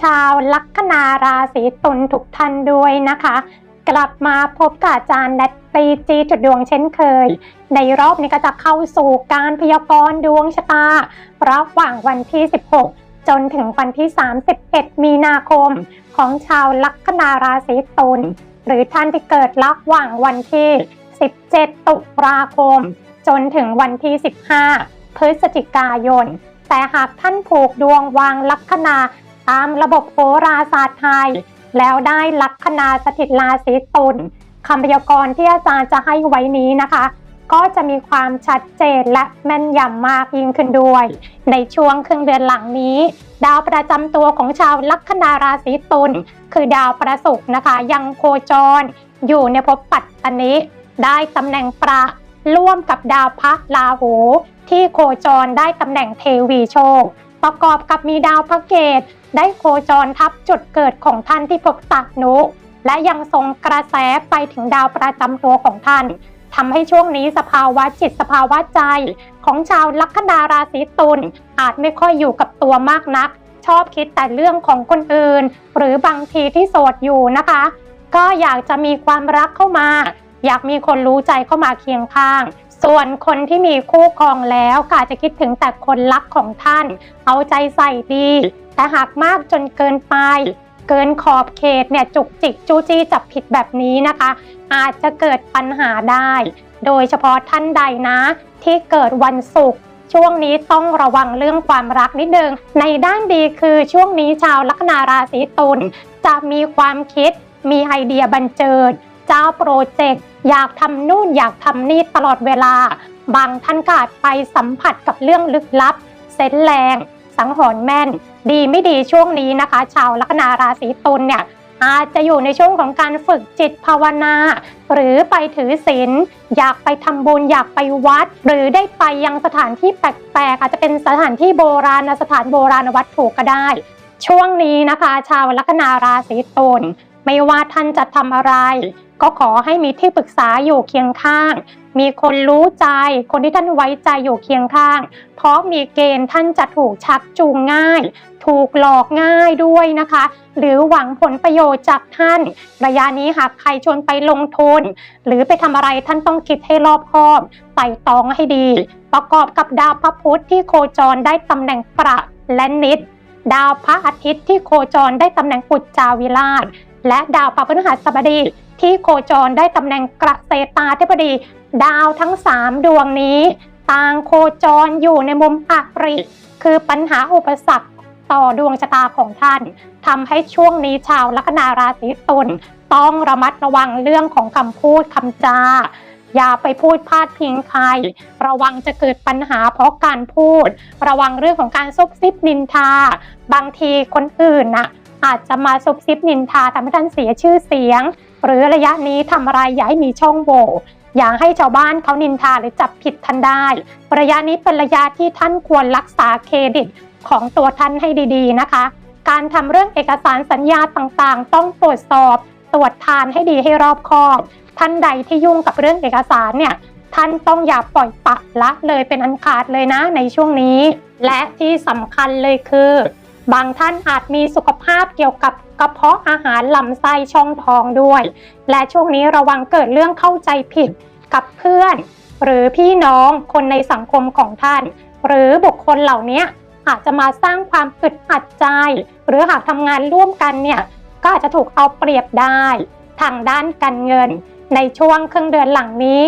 ชาวลัคนาราศีตุลทุกท่านด้วยนะคะ กลับมาพบกับอาจารย์แนตตีจีจุดดวงเช่นเคย ในรอบนี้ก็จะเข้าสู่การพยากรณ์ดวงชะตาระหว่างวันที่ 16 จนถึงวันที่ 31 มีนาคมของชาวลัคนาราศีตุลหรือท่านที่เกิดระหว่างวันที่ 17 ตุลาคม จนถึงวันที่ 15 พฤศจิกายนแต่หากท่านผูกดวงวางลัคนา ตามระบบโหราศาสตร์ไทย แล้วได้ลัคนาสถิตราศีตุลคำพยากรณ์ที่อาจารย์จะให้ไว้นี้นะคะ ก็จะมีความชัดเจนและแม่นยำมากยิ่งขึ้นด้วย ในช่วงครึ่งเดือนหลังนี้ ดาวประจำตัวของชาวลัคนาราศีตุลคือดาวประศุกร์นะคะ ยังโคจร อยู่ในภพปัตตนิได้ตำแหน่งประร่วมกับดาวพระราหูที่โคจรได้ตำแหน่งเทวีโชค ประกอบกับมีดาวพระเกต ได้โคจรทับจุดเกิดของท่านที่ภพตัดนุและยังทรงกระแสไปถึงดาวประจำตัวของท่านทำให้ช่วงนี้สภาวะจิตสภาวะใจ ของชาวลัคนาราศีตุลอาจไม่ค่อยอยู่กับตัวมากนัก ชอบคิดแต่เรื่องของคนอื่น หรือบางทีที่โสดอยู่นะคะ ก็อยากจะมีความรักเข้ามา อยากมีคนรู้ใจเข้ามาเคียงข้าง ส่วนคนที่มีคู่ครองแล้วก็อาจจะคิดถึงแต่คนรักของท่าน เอาใจใส่ดี แต่หากมากจนเกินไป เกินขอบเขตเนี่ยจุกจิกจู้จี้จับผิดแบบนี้นะคะ อาจจะเกิดปัญหาได้ โดยเฉพาะท่านใดนะ ที่เกิดวันศุกร์ช่วงนี้ต้องระวังเรื่องความรักนิดนึง ในด้านดีคือช่วงนี้ชาวลัคนาราศีตุลจะมีความคิด มีไอเดียบันเจิด เจ้าโปรเจกต์ อยากทำนู่นอยากทำนี่ตลอดเวลา บางท่านก็อาจไปสัมผัสกับเรื่องลึกลับ เซนส์แรง สังหรณ์แม่น ดีไม่ดีช่วงนี้นะคะ ชาวลัคนาราศีตุลเนี่ยอาจจะอยู่ในช่วงของการฝึกจิตภาวนา หรือไปถือศีลอยากไปทำบุญอยากไปวัด หรือได้ไปยังสถานที่แปลกๆอาจจะเป็นสถานที่โบราณสถานโบราณวัตถุก็ได้ ช่วงนี้นะคะ ชาวลัคนาราศีตุลไม่ว่าท่านจะทำอะไร ก็ขอให้มีที่ปรึกษาอยู่เคียงข้าง มีคนรู้ใจ คนที่ท่านไว้ใจอยู่เคียงข้าง เพราะมีเกณฑ์ท่านจะถูกชักจูงง่าย ถูกหลอกง่ายด้วยนะคะ หรือหวังผลประโยชน์จากท่าน ระยะนี้หากใครชวนไปลงทุน หรือไปทำอะไรท่านต้องคิดให้รอบคอบไต่ตองให้ดี ประกอบกับดาวพระพุธที่โคจรได้ตำแหน่งประและนิดดาวพระอาทิตย์ที่โคจรได้ตำแหน่งปุจจาวิราช และดาวพระพฤหัสบดี ที่โคจรได้ตำแหน่งกระเสตาธิบดี ดาวทั้ง 3 ดวงนี้ ต่างโคจรอยู่ในมุมอริคือปัญหาอุปสรรคต่อดวงชะตาของท่านทำให้ช่วงนี้ชาวลัคนาราศีตุลต้องระมัดระวังเรื่องของคำพูดคำจา อย่าไปพูดพาดพิงใคร ระวังจะเกิดปัญหาเพราะการพูด ระวังเรื่องของการซุบซิบนินทา บางทีคนอื่นน่ะอาจจะมาซุบซิบนินทาทำให้ท่านเสียชื่อเสียง หรือระยะนี้ทำอะไรอย่าให้มีช่องโหว่อย่าให้ชาวบ้านเขานินทาหรือจับผิดท่านได้ ระยะนี้เป็นระยะที่ท่านควรรักษาเครดิตของตัวท่านให้ดีๆนะคะ การทำเรื่องเอกสารสัญญาต่างๆ ต้องตรวจสอบตรวจทานให้ดีให้รอบคอบ ท่านใดที่ยุ่งกับเรื่องเอกสารเนี่ยท่านต้องอย่าปล่อยปะละเลยเป็นอันขาดเลยนะในช่วงนี้ และที่สำคัญเลยคือ บางท่านอาจมีสุขภาพเกี่ยวกับกระเพาะอาหารลำไส้ช่องท้องด้วย และช่วงนี้ระวังเกิดเรื่องเข้าใจผิดกับเพื่อน หรือพี่น้องคนในสังคมของท่าน หรือบุคคลเหล่านี้อาจจะมาสร้างความอึดอัดใจ หรือหากทำงานร่วมกันเนี่ยก็อาจจะถูกเอาเปรียบได้ ทางด้านการเงิน ในช่วงครึ่งเดือนหลังนี้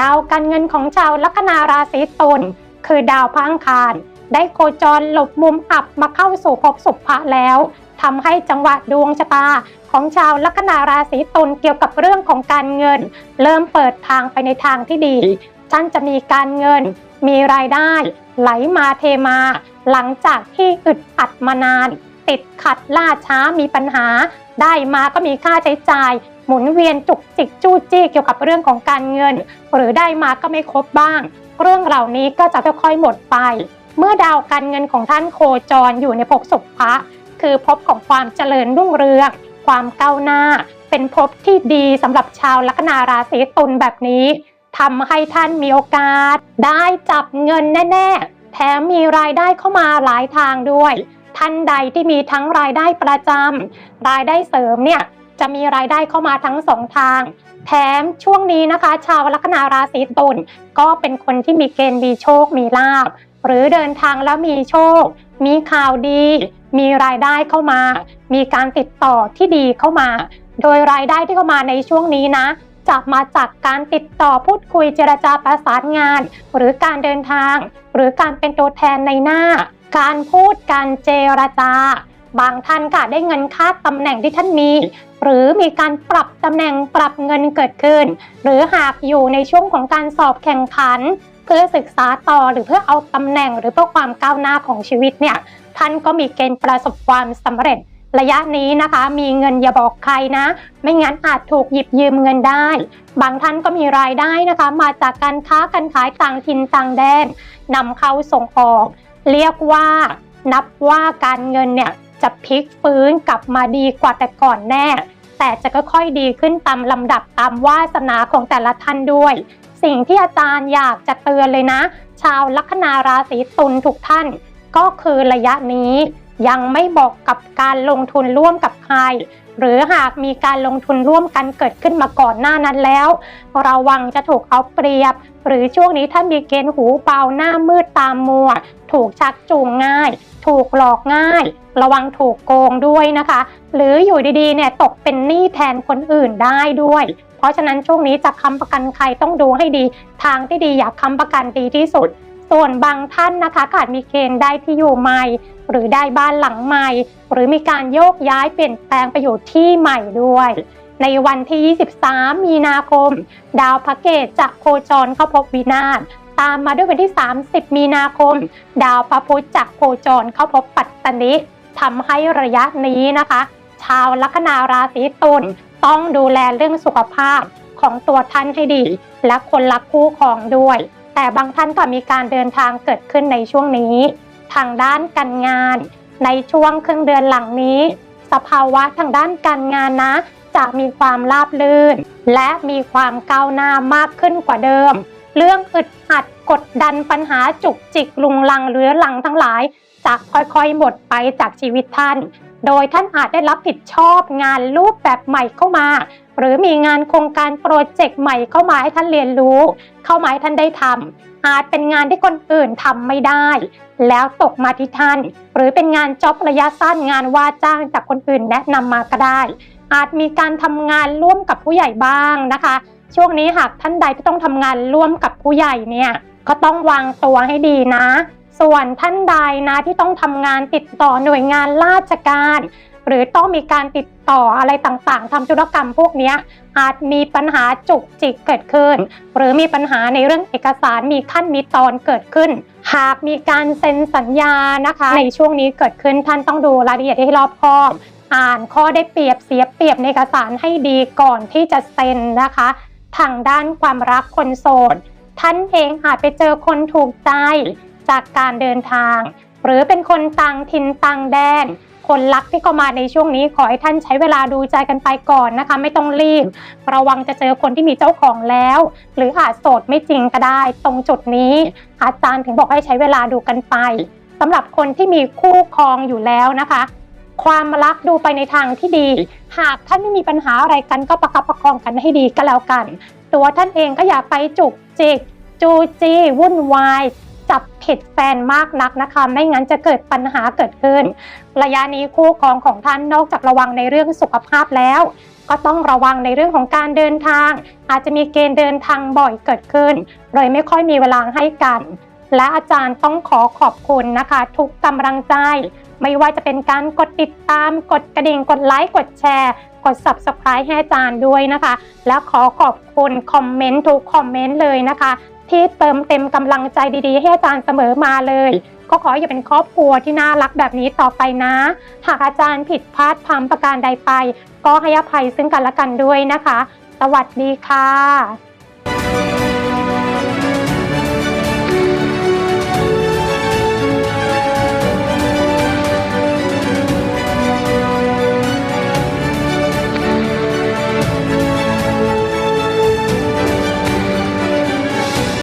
ดาวการเงินของชาวลัคนาราศีตุลคือดาวพังคาร ได้โคจรหลบมุมอับมาเข้าสู่ภพสุภะแล้วทำให้จังหวะดวงชะตาของชาวลัคนาราศีตุลเกี่ยวกับเรื่องของการเงิน เริ่มเปิดทางไปในทางที่ดีท่านจะมีการเงิน มีรายได้ ไหลมาเทมา หลังจากที่อึดอัดมานาน ติดขัดล่าช้ามีปัญหา ได้มาก็มีค่าใช้จ่าย หมุนเวียนจุกจิกจู้จี้เกี่ยวกับเรื่องของการเงิน หรือได้มาก็ไม่ครบบ้าง เรื่องเหล่านี้ก็จะค่อยๆหมดไป เมื่อดาวการเงินของท่านโคจรอยู่ในภพสุภะคือภพของความเจริญรุ่งเรือง ความก้าวหน้า เป็นภพที่ดีสำหรับชาวลัคนาราศีตุลแบบนี้ทำให้ท่านมีโอกาส ได้จับเงินแน่ๆ แถมมีรายได้เข้ามาหลายทางด้วย ท่านใดที่มีทั้งรายได้ประจำรายได้เสริมเนี่ยจะมีรายได้เข้ามาทั้งสองทาง แถมช่วงนี้นะคะ ชาวลัคนาราศีตุลก็เป็นคนที่มีเกณฑ์มีโชคมีลาบ หรือเดินทางแล้วมีโชค มีข่าวดี มีรายได้เข้ามา มีการติดต่อที่ดีเข้ามา โดยรายได้ที่เข้ามาในช่วงนี้นะจะมาจากการติดต่อพูดคุยเจรจาประสานงาน หรือการเดินทาง หรือการเป็นตัวแทนในหน้า การพูดการเจรจา บางท่านก็ได้เงินค่าตำแหน่งที่ท่านมี หรือมีการปรับตำแหน่งปรับเงินเกิดขึ้น หรือหากอยู่ในช่วงของการสอบแข่งขัน เพื่อศึกษาต่อหรือเพื่อเอาตำแหน่งหรือเพื่อความก้าวหน้าของชีวิตเนี่ยท่านก็มีเกณฑ์ประสบความสำเร็จ ระยะนี้นะคะ มีเงินอย่าบอกใครนะ ไม่งั้นอาจถูกหยิบยืมเงินได้ บางท่านก็มีรายได้นะคะ มาจากการค้าการขายต่างถิ่นต่างแดนนำเข้าส่งออก เรียกว่านับว่าการเงินเนี่ยจะพลิกฟื้นกลับมาดีกว่าแต่ก่อนแน่ แต่จะค่อยๆดีขึ้นตามลำดับตามวาสนาของแต่ละท่านด้วย สิ่งที่อาจารย์อยากจะเตือนเลยนะ ชาวลัคนาราศีตุลทุกท่าน ก็คือระยะนี้ยังไม่บอกกับการลงทุนร่วมกับใคร หรือหากมีการลงทุนร่วมกันเกิดขึ้นมาก่อนหน้านั้นแล้วระวังจะถูกเอาเปรียบ หรือช่วงนี้ท่านมีเกณฑ์หูเบาหน้ามืดตามมัว ถูกชักจูงง่าย ถูกหลอกง่าย ระวังถูกโกงด้วยนะคะ หรืออยู่ดีๆเนี่ยตกเป็นหนี้แทนคนอื่นได้ด้วย เพราะฉะนั้นช่วงนี้จะค้ำประกันใครต้องดูให้ดี ทางที่ดีอยากค้ำประกันดีที่สุด ส่วนบางท่านนะคะอาจมีเกณฑ์ได้ที่อยู่ใหม่ หรือได้บ้านหลังใหม่ หรือมีการโยกย้ายเปลี่ยนแปลงไปอยู่ที่ใหม่ด้วย ในวันที่ 23 มีนาคม ดาวพระเกตจะโคจรเข้าพบวินาศตามมาด้วยวันที่ 30 มีนาคม ดาวพระพุธจะโคจรเข้าพบปัตตนิทำให้ระยะนี้นะคะ ชาวลัคนาราศีตุล ต้องดูแลเรื่องสุขภาพของตัวท่านให้ดี และคนรักคู่ครองด้วย แต่บางท่านก็มีการเดินทางเกิดขึ้นในช่วงนี้ ทางด้านการงาน ในช่วงครึ่งเดือนหลังนี้ สภาวะทางด้านการงานนะ จะมีความราบรื่น และมีความก้าวหน้ามากขึ้นกว่าเดิม เรื่องอึดอัดกดดันปัญหาจุกจิกลุงลังเรื้อลังทั้งหลายจะค่อยๆหมดไปจากชีวิตท่าน โดยท่านอาจได้รับผิดชอบงานรูปแบบใหม่เข้ามา หรือมีงานโครงการโปรเจกต์ใหม่เข้ามาให้ท่านเรียนรู้ เข้ามาให้ท่านได้ทำอาจเป็นงานที่คนอื่นทำไม่ได้ แล้วตกมาที่ท่าน หรือเป็นงานจ็อบระยะสั้นงานว่าจ้างจากคนอื่นแนะนำมาก็ได้ อาจมีการทำงานร่วมกับผู้ใหญ่บ้างนะคะ ช่วงนี้หากท่านใดที่ต้องทำงานร่วมกับผู้ใหญ่เนี่ยก็ต้องวางตัวให้ดีนะ ส่วนท่านใดนะที่ต้องทำงานติดต่อหน่วยงานราชการ หรือต้องมีการติดต่ออะไรต่างๆทำธุรกรรมพวกนี้อาจมีปัญหาจุกจิกเกิดขึ้น หรือมีปัญหาในเรื่องเอกสารมีขั้นมีตอนเกิดขึ้น หากมีการเซ็นสัญญานะคะ ในช่วงนี้เกิดขึ้นท่านต้องดูรายละเอียดให้รอบคอบอ่านข้อได้เปรียบเสียเปรียบในเอกสารให้ดีก่อนที่จะเซ็นนะคะ ทางด้านความรักคนโสด ท่านเองอาจไปเจอคนถูกใจ จากการเดินทาง หรือเป็นคนต่างถิ่นต่างแดน คนรักที่เข้ามาในช่วงนี้ขอให้ท่านใช้เวลาดูใจกันไปก่อนนะคะ ไม่ต้องรีบ ระวังจะเจอคนที่มีเจ้าของแล้ว หรืออาจโสดไม่จริงก็ได้ ตรงจุดนี้ อาจารย์ถึงบอกให้ใช้เวลาดูกันไปสำหรับคนที่มีคู่ครองอยู่แล้วนะคะความรักดูไปในทางที่ดี หากท่านไม่มีปัญหาอะไรกันก็ประคับประคองกันให้ดีก็แล้วกัน ตัวท่านเองก็อย่าไปจุกจิกจูจีวุ่นวาย จับผิดแฟนมากนักนะคะ ไม่งั้นจะเกิดปัญหาเกิดขึ้น ระยะนี้คู่ครองของท่านนอกจากระวังในเรื่องสุขภาพแล้ว ก็ต้องระวังในเรื่องของการเดินทาง อาจจะมีเกณฑ์เดินทางบ่อยเกิดขึ้นเลยไม่ค่อยมีเวลาให้กัน และอาจารย์ต้องขอขอบคุณนะคะ ทุกกำลังใจ ไม่ว่าจะเป็นการกดติดตาม กดกระดิ่งกดไลค์กดแชร์กด subscribe ให้อาจารย์ด้วยนะคะ และขอขอบคุณคอมเมนต์ทุกคอมเมนต์เลยนะคะ ที่เติมเต็มกำลังใจดีๆ ให้อาจารย์เสมอมาเลย ก็ขออย่าเป็นครอบครัวที่น่ารักแบบนี้ต่อไปนะ หากอาจารย์ผิดพลาดพลัมประการใดไป ก็ให้อภัยซึ่งกันและกันด้วยนะคะ สวัสดีค่ะ